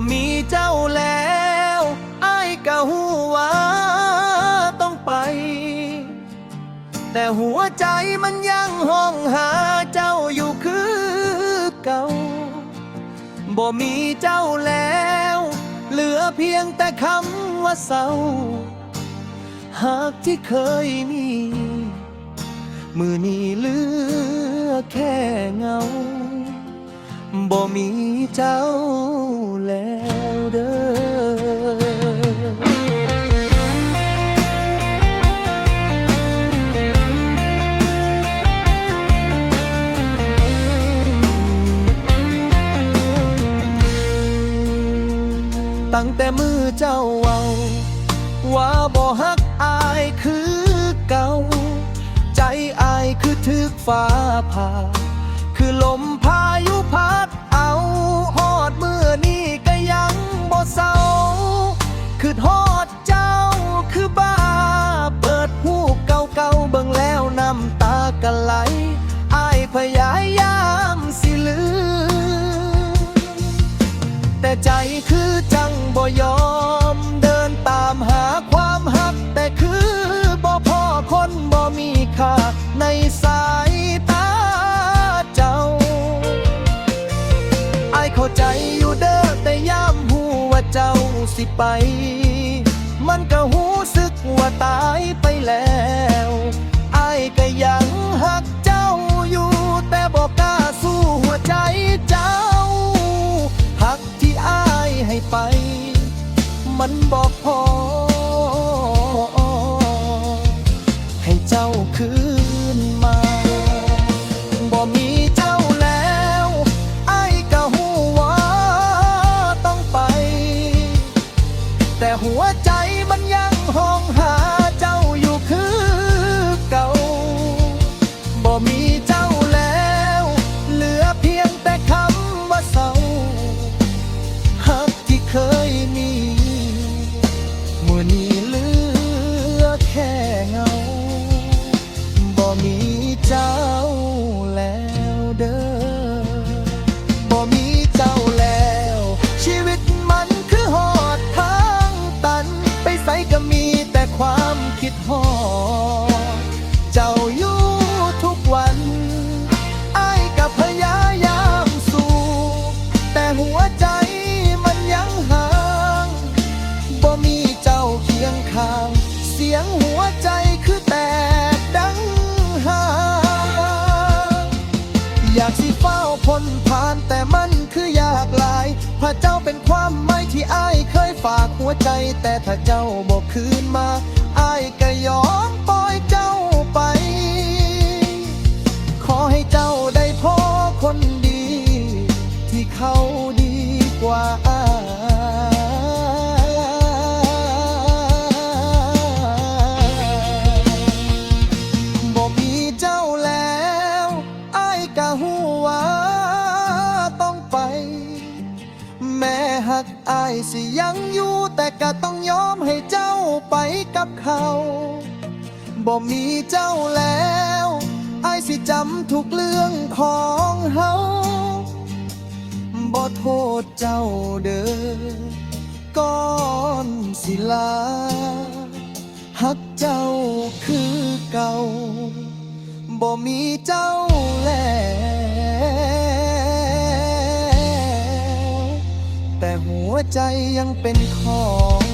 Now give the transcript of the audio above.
บ่มีเจ้าแล้วอ้ายก็หูว่าต้องไป แต่หัวใจมันยังห้องหาเจ้าอยู่คือเก่าบ่มีเจ้าแล้ว เหลือเพียงแต่คำว่าเศร้า หากที่เคยมี มือนี้เหลือแค่เงาบ่มีเจ้า ตั้งแต่มือเจ้าเว้า ว่าบ่ฮักอายคือเก่า ใจอายคือถึกฟ้าผ่า คือลมพายุพัดเอาฮอดมือนี่ก็ยังบ่เศร้าคือฮอด แต่ใจคือจังบ่ยอม เดินตามหาความหัก แต่คือบ่พอคนบ่มีค่าในสายตาเจ้าไอเข้าใจอยู่เด้อแต่ย่ามหูว่าเจ้าสิไป มันก็หูสึกว่าตายไปแล้วไอก็ยัง ไป มันบอกพอ ให้เจ้าคืนมาบ่มีเจ้าแล้วไอ้กะหูว่าต้องไป แต่หัวใจมันยังห้องหา เสียงหัวใจคือแตกดังหา อยากสิเฝ้าพ้นผ่านแต่มันคืออยากลาย พระเจ้าเป็นความไม่ที่อ้ายเคยฝากหัวใจ แต่ถ้าเจ้าบอกคืนมาอ้ายก็ยอมปล่อยเจ้าไป ขอให้เจ้า หักอายสิยังอยู่ แต่ก็ต้องยอมให้เจ้าไปกับเขาบ่มีเจ้าแล้วอายสิจำทุกเรื่องของเฮาบ่โทษเจ้าเด้อก่อนสิลาหักเจ้าคือเก่าบ่มีเจ้า ใจยังเป็นของ